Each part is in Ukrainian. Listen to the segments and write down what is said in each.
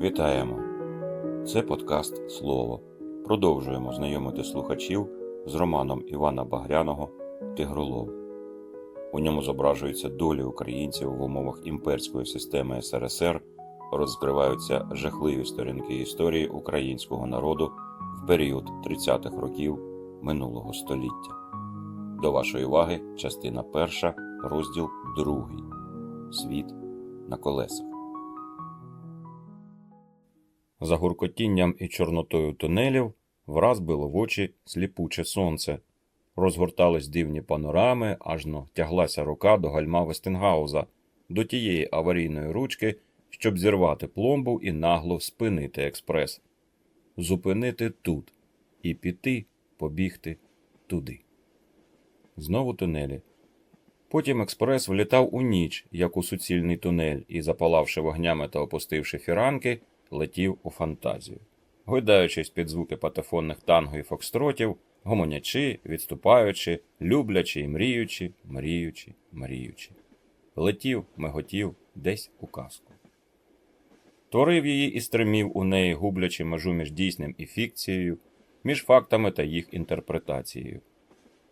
Вітаємо! Це подкаст Слово. Продовжуємо знайомити слухачів з романом Івана Багряного Тигролов. У ньому зображуються долі українців в умовах імперської системи СРСР, розкриваються жахливі сторінки історії українського народу в період 30-х років минулого століття. До вашої уваги частина перша, розділ другий Світ на колесах. За гуркотінням і чорнотою тунелів враз било в очі сліпуче сонце. Розгортались дивні панорами, ажно тяглася рука до гальма Вестингауза, до тієї аварійної ручки, щоб зірвати пломбу і нагло спинити експрес. Зупинити тут і піти, побігти туди. Знову тунелі. Потім експрес влітав у ніч, як у суцільний тунель, і, запалавши вогнями та опустивши фіранки, летів у фантазію. Гойдаючись під звуки патефонних танго і фокстротів, гомонячи, відступаючи, люблячи і мріючи, мріючи, мріючи. Летів, миготів десь у казку. Творив її і стримів у неї, гублячи межу між дійсним і фікцією, між фактами та їх інтерпретацією.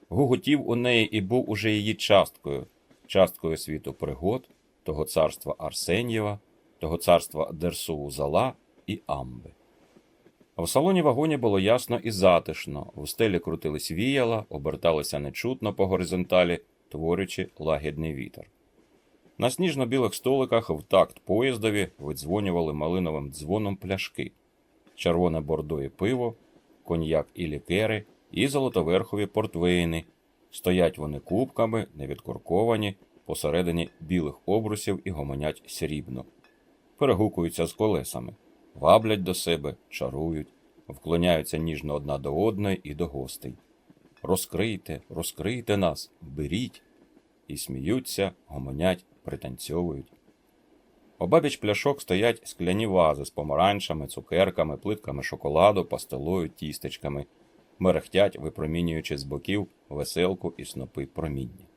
Гуготів у неї і був уже її часткою, часткою світу пригод, того царства Арсенєва, того царства Дерсу Зала і Амби. В салоні вагоні було ясно і затишно, в стелі крутились віяла, оберталися нечутно по горизонталі, творячи лагідний вітер. На сніжно-білих столиках в такт поїздові видзвонювали малиновим дзвоном пляшки, червоне бордо пиво, коньяк і лікери, і золотоверхові портвейни. Стоять вони кубками, невідкорковані, посередині білих обрусів і гомонять срібно. Перегукуються з колесами, ваблять до себе, чарують, вклоняються ніжно одна до одної і до гостей. Розкрийте, розкрийте нас, беріть. І сміються, гомонять, пританцьовують. Обабіч пляшок стоять скляні вази з помаранчами, цукерками, плитками шоколаду, пастилою, тістечками, мерехтять, випромінюючи з боків веселку і снопи проміння.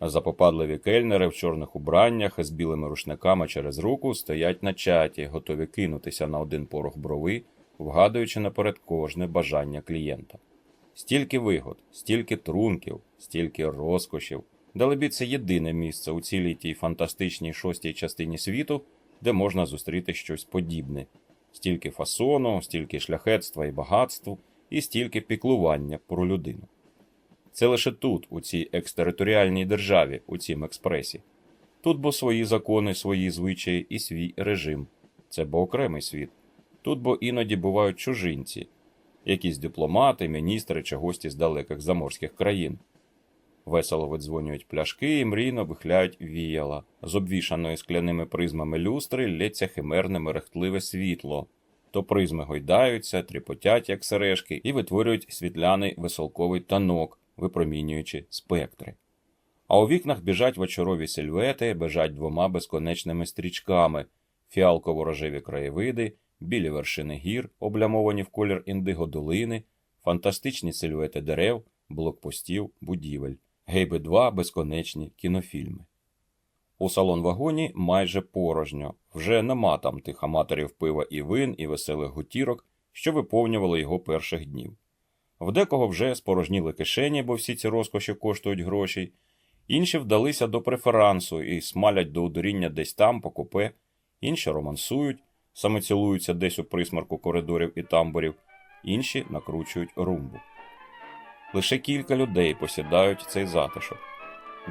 Запопадливі кельнери в чорних убраннях з білими рушниками через руку стоять на чаті, готові кинутися на один порох брови, вгадуючи наперед кожне бажання клієнта. Стільки вигод, стільки трунків, стільки розкошів. Далебі це єдине місце у цілій тій фантастичній шостій частині світу, де можна зустріти щось подібне, стільки фасону, стільки шляхетства і багатству, і стільки піклування про людину. Це лише тут, у цій екстериторіальній державі, у цім експресі. Тут бо свої закони, свої звичаї і свій режим. Це бо окремий світ. Тут бо іноді бувають чужинці, якісь дипломати, міністри чи гості з далеких заморських країн. Весело видзвонюють пляшки і мрійно вихляють віяла. З обвішаної скляними призмами люстри лється химерне мерехтливе світло. То призми гойдаються, тріпотять, як сережки, і витворюють світляний веселковий танок, випромінюючи спектри. А у вікнах біжать вечорові сильвети, бежать двома безконечними стрічками, фіалково-рожеві краєвиди, білі вершини гір, облямовані в колір індиго долини, фантастичні сильвети дерев, блокпостів, будівель, гейби два безконечні кінофільми. У салон вагоні майже порожньо, вже нема там тих аматорів пива і вин, і веселих гутірок, що виповнювали його перших днів. В декого вже спорожніли кишені, бо всі ці розкоші коштують грошей, інші вдалися до преферансу і смалять до одуріння десь там, по купе, інші романсують, саме цілуються десь у присмарку коридорів і тамбурів, інші накручують румбу. Лише кілька людей посідають цей затишок.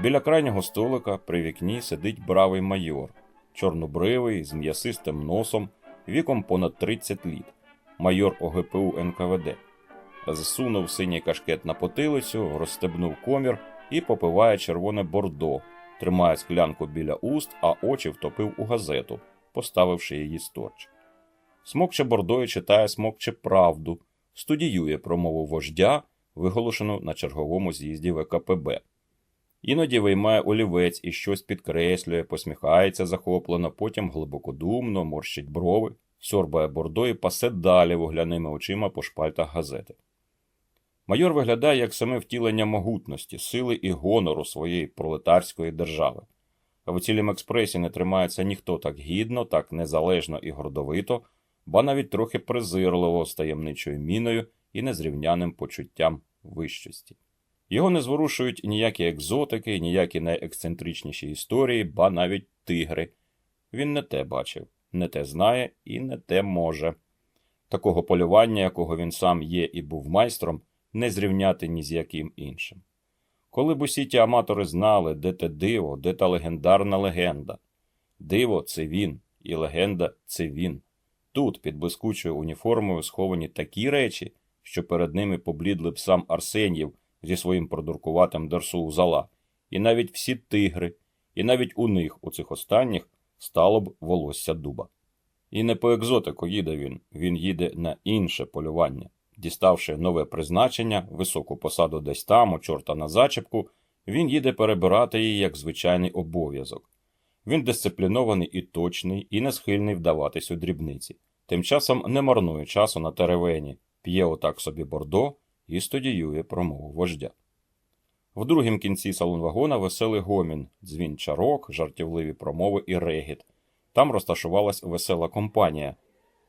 Біля крайнього столика при вікні сидить бравий майор, чорнобривий, з м'ясистим носом, віком понад 30 літ, майор ОГПУ НКВД. Зсунув синій кашкет на потилицю, розстебнув комір і попиває червоне бордо, тримає склянку біля уст, а очі втопив у газету, поставивши її сторч. Смокче бордо і читає смокче правду, студіює промову вождя, виголошену на черговому з'їзді ВКПБ. Іноді виймає олівець і щось підкреслює, посміхається захоплено, потім глибокодумно, морщить брови, сьорбає бордо і пасе далі вугляними очима по шпальтах газети. Майор виглядає як саме втілення могутності, сили і гонору своєї пролетарської держави. А в цілім експресі не тримається ніхто так гідно, так незалежно і гордовито, ба навіть трохи презирливо з таємничою міною і незрівняним почуттям вищості. Його не зворушують ніякі екзотики, ніякі найексцентричніші історії, ба навіть тигри. Він не те бачив, не те знає і не те може. Такого полювання, якого він сам є і був майстром, не зрівняти ні з яким іншим. Коли б усі ті аматори знали, де те диво, де та легендарна легенда. Диво це він, і легенда це він. Тут, під блискучою уніформою, сховані такі речі, що перед ними поблідли б сам Арсенєв зі своїм продуркуватим Дерсу зала, і навіть всі тигри, і навіть у них, у цих останніх, стало б волосся дуба. І не по екзотику їде він, він їде на інше полювання. Діставши нове призначення, високу посаду десь там, у чорта на зачепку, він їде перебирати її як звичайний обов'язок. Він дисциплінований і точний, і не схильний вдаватись у дрібниці. Тим часом не марнує часу на теревені, п'є отак собі бордо і студіює промову вождя. В другім кінці салон вагона веселий гомін, дзвін чарок, жартівливі промови і регіт. Там розташувалась весела компанія.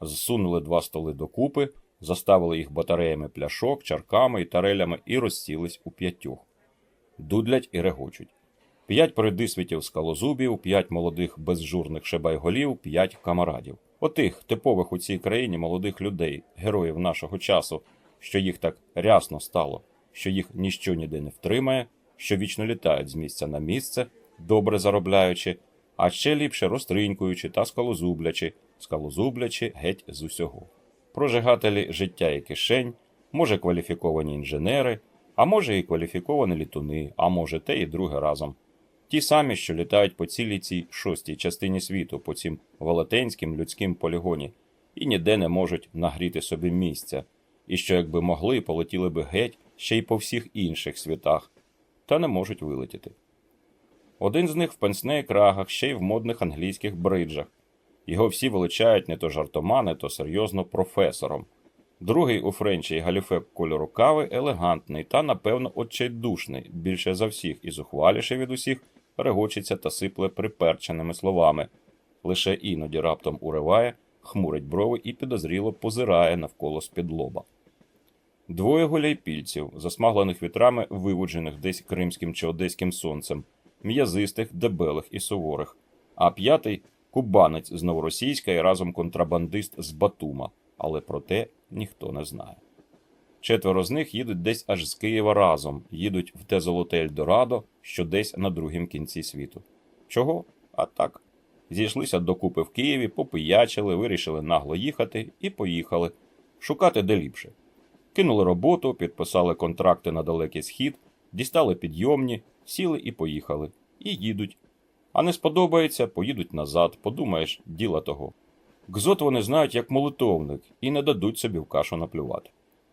Зсунули два столи докупи, заставили їх батареями пляшок, чарками і тарелями і розсілись у п'ятьох. Дудлять і регочуть. П'ять придисвітів скалозубів, п'ять молодих безжурних шебайголів, п'ять камарадів. Отих типових у цій країні молодих людей, героїв нашого часу, що їх так рясно стало, що їх ніщо ніде не втримає, що вічно літають з місця на місце, добре заробляючи, а ще ліпше розтринькуючи та скалозублячи, скалозублячи геть з усього. Прожигателі життя і кишень, може кваліфіковані інженери, а може і кваліфіковані літуни, а може те і друге разом. Ті самі, що літають по цілій цій шостій частині світу, по цім велетенським людським полігоні, і ніде не можуть нагріти собі місця, і що, якби могли, полетіли би геть ще й по всіх інших світах, та не можуть вилетіти. Один з них в пенсне крагах, ще й в модних англійських бриджах. Його всі величають не то жартома, не то серйозно професором. Другий у Френчі і галіфе кольору кави елегантний та, напевно, отчайдушний, більше за всіх і зухваліше від усіх регочеться та сипле приперченими словами. Лише іноді раптом уриває, хмурить брови і підозріло позирає навколо з-під лоба. Двоє гуляйпільців, засмаглених вітрами, вивуджених десь кримським чи одеським сонцем, м'язистих, дебелих і суворих, а п'ятий кубанець з новоросійська і разом контрабандист з Батума, але про те ніхто не знає. Четверо з них їдуть десь аж з Києва разом, їдуть в те золоте Ельдорадо, що десь на другім кінці світу. Чого? А так. Зійшлися докупи в Києві, попиячили, вирішили нагло їхати і поїхали. Шукати де ліпше. Кинули роботу, підписали контракти на далекий схід, дістали підйомні, сіли і поїхали. І їдуть. А не сподобається, поїдуть назад, подумаєш, діла того. Гзот вони знають як молитовник і не дадуть собі в кашу наплювати.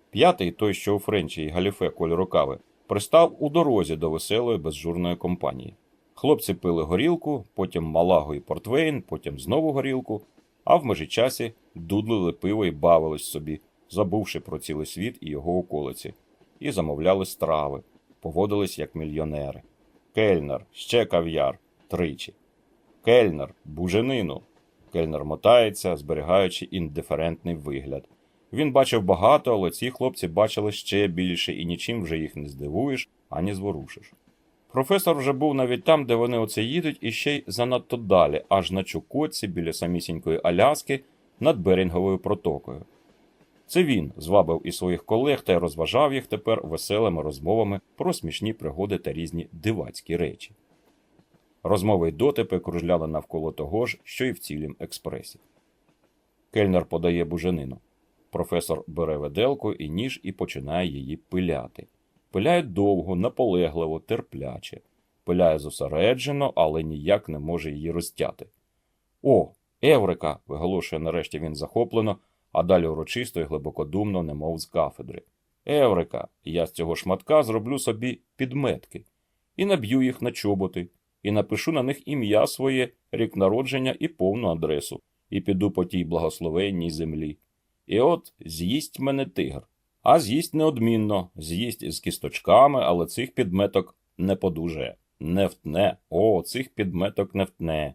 П'ятий, той, що у Френчі і галіфе кольору кави, пристав у дорозі до веселої безжурної компанії. Хлопці пили горілку, потім малагу і портвейн, потім знову горілку, а в межі часі дудлили пиво і бавились собі, забувши про цілий світ і його околиці, і замовляли страви, поводились як мільйонери. Кельнер, ще кав'яр, тричі. Кельнер, буженину. Кельнер мотається, зберігаючи індиферентний вигляд. Він бачив багато, але ці хлопці бачили ще більше і нічим вже їх не здивуєш, ані зворушиш. Професор вже був навіть там, де вони оце їдуть, і ще й занадто далі, аж на Чукотці біля самісінької Аляски над Берінговою протокою. Це він звабив і своїх колег та й розважав їх тепер веселими розмовами про смішні пригоди та різні дивацькі речі. Розмови й дотипи кружляли навколо того ж, що й в цілім експресі. Кельнер подає буженину. Професор бере веделку і ніж і починає її пиляти. Пиляє довго, наполегливо, терпляче. Пиляє зосереджено, але ніяк не може її розтяти. О, Еврика! виголошує нарешті він захоплено, а далі урочисто і глибокодумно, немов з кафедри. Еврика! Я з цього шматка зроблю собі підметки і наб'ю їх на чоботи, і напишу на них ім'я своє, рік народження і повну адресу, і піду по тій благословенній землі. І от з'їсть мене тигр. А з'їсть неодмінно, з'їсть з кісточками, але цих підметок не подужає, не втне. О, цих підметок не втне.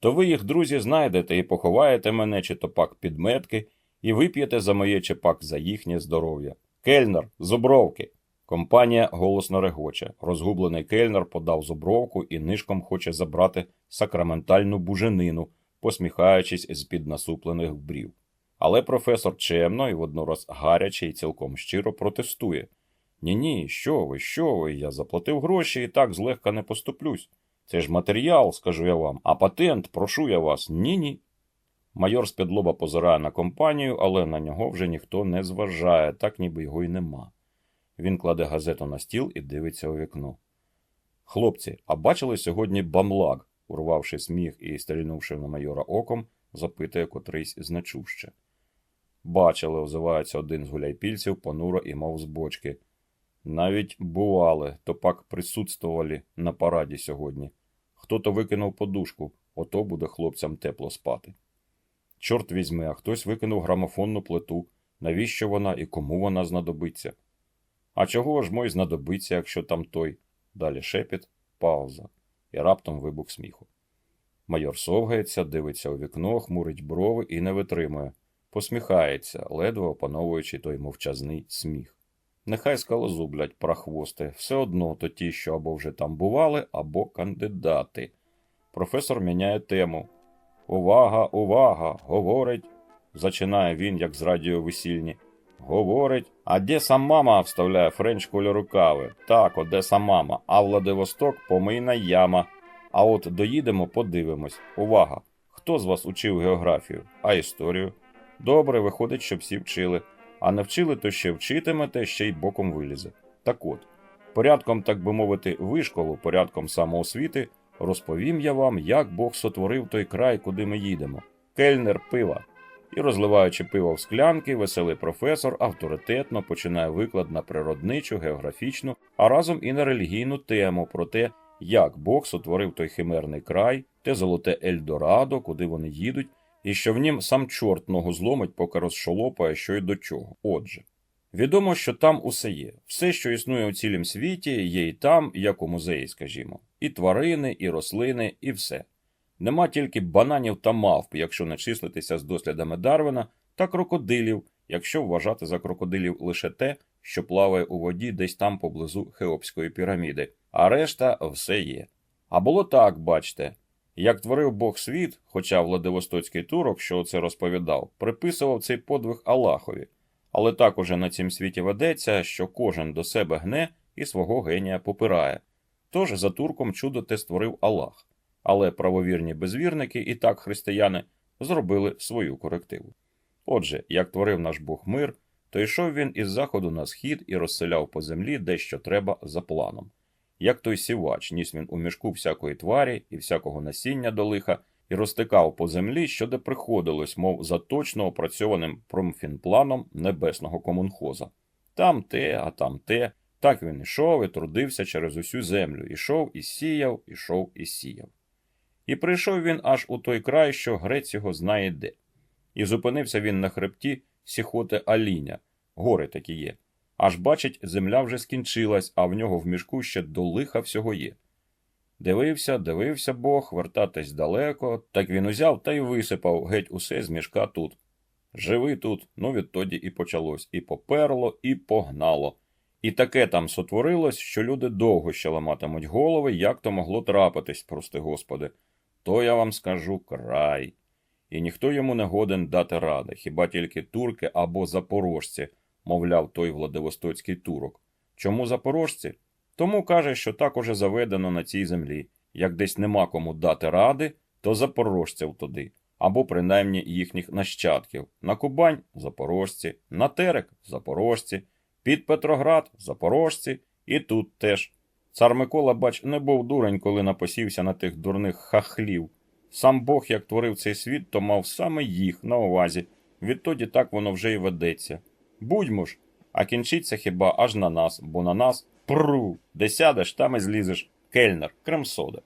то ви їх, друзі, знайдете і поховаєте мене чи то пак підметки, і вип'єте за моє чи пак за їхнє здоров'я. Кельнер, зубровки. Компанія голосно регоче. Розгублений кельнер подав зубровку і нишком хоче забрати сакраментальну буженину, посміхаючись з-під насуплених брів. Але професор чемно і воднораз гаряче і цілком щиро протестує. Ні, ні, що ви, що ви? Я заплатив гроші і так злегка не поступлюсь. Це ж матеріал, скажу я вам, а патент, прошу я вас, ні-ні. Майор з-під позирає на компанію, але на нього вже ніхто не зважає, так ніби його й нема. Він кладе газету на стіл і дивиться у вікно. Хлопці, а бачили сьогодні бамлак? урвавши сміх і стрільнувши на майора оком, запитує котрийсь значуще. Бачили, озивається один з гуляйпільців понуро і мов з бочки. Навіть бували, то пак присутствували на параді сьогодні. Хто-то викинув подушку, ото буде хлопцям тепло спати. Чорт візьми, а хтось викинув грамофонну плиту. Навіщо вона і кому вона знадобиться? А чого ж мой знадобиться, якщо там той? Далі шепіт, пауза і раптом вибух сміху. Майор совгається, дивиться у вікно, хмурить брови і не витримує. Посміхається, ледве опановуючи той мовчазний сміх. Нехай скалозублять прахвости, все одно то ті, що або вже там бували, або кандидати. Професор міняє тему. Увага, увага! Говорить. Зачинає він, як з радіо весільні. Говорить, а де сам мама? вставляє Френч кольору кави. Так, Одеса мама, а Владивосток помийна яма. А от доїдемо, подивимось. Увага! Хто з вас учив географію, а історію? Добре, виходить, що всі вчили. А не вчили, то ще вчитимете, ще й боком вилізе. Так от, порядком, так би мовити, вишколу, порядком самоосвіти, розповім я вам, як Бог сотворив той край, куди ми їдемо. Кельнер пива. І, розливаючи пиво в склянки, веселий професор авторитетно починає виклад на природничу, географічну, а разом і на релігійну тему про те, як Бог сотворив той химерний край, те золоте Ельдорадо, куди вони їдуть, і що в нім сам чорт ногу зломить, поки розшолопає, що й до чого. Отже, відомо, що там усе є. Все, що існує у цілім світі, є і там, як у музеї, скажімо, і тварини, і рослини, і все. Нема тільки бананів та мавп, якщо не числитися з дослідами Дарвина, та крокодилів, якщо вважати за крокодилів лише те, що плаває у воді десь там поблизу Хеопської піраміди, а решта все є. А було так, бачте, як творив Бог світ, хоча Владивостоцький турок, що це розповідав, приписував цей подвиг Аллахові, але так уже на цім світі ведеться, що кожен до себе гне і свого генія попирає. Тож за турком чудо те створив Аллах але правовірні безвірники і так християни зробили свою корективу. Отже, як творив наш Бог мир, то йшов він із заходу на схід і розселяв по землі дещо треба за планом. Як той сівач, ніс він у мішку всякої тварі і всякого насіння до лиха, і розтикав по землі, що де приходилось, мов за точно опрацьованим промфінпланом небесного комунхоза. Там те, а там те. Так він ішов і трудився через усю землю, ішов і сіяв, ішов і сіяв. І прийшов він аж у той край, що грець його знає де. І зупинився він на хребті сіхоти Аліня, гори такі є. Аж бачить, земля вже скінчилась, а в нього в мішку ще до лиха всього є. Дивився, дивився Бог, вертатись далеко, так він узяв та й висипав геть усе з мішка тут. Живи тут, ну відтоді і почалось, і поперло, і погнало. І таке там сотворилось, що люди довго ще ламатимуть голови, як то могло трапитись, прости господи то я вам скажу край. І ніхто йому не годен дати ради, хіба тільки турки або запорожці, мовляв, той Владивостоцький турок. Чому запорожці? Тому каже, що так уже заведено на цій землі. Як десь нема кому дати ради, то запорожців туди, або принаймні їхніх нащадків. На Кубань запорожці, на Терек запорожці, під Петроград запорожці, і тут теж. Цар Микола, бач, не був дурень, коли напосівся на тих дурних хахлів. Сам Бог, як творив цей світ, то мав саме їх на увазі. Відтоді так воно вже й ведеться. Будьмо ж, а кінчиться хіба аж на нас, бо на нас пру, де сядеш, там і злізеш. Кельнер, кремсода.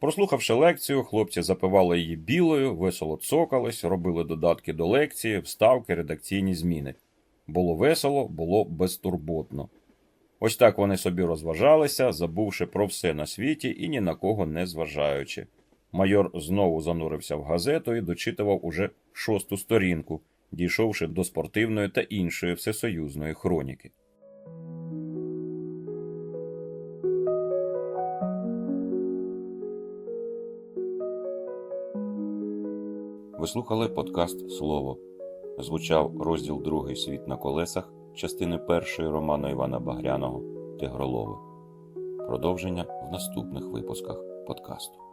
Прослухавши лекцію, хлопці запивали її білою, весело цокались, робили додатки до лекції, вставки, редакційні зміни. Було весело, було безтурботно. Ось так вони собі розважалися, забувши про все на світі і ні на кого не зважаючи. Майор знову занурився в газету і дочитував уже шосту сторінку, дійшовши до спортивної та іншої всесоюзної хроніки. Ви слухали подкаст Слово. Звучав розділ другий Світ на колесах частини першої роману Івана Багряного Тигролови. Продовження в наступних випусках подкасту.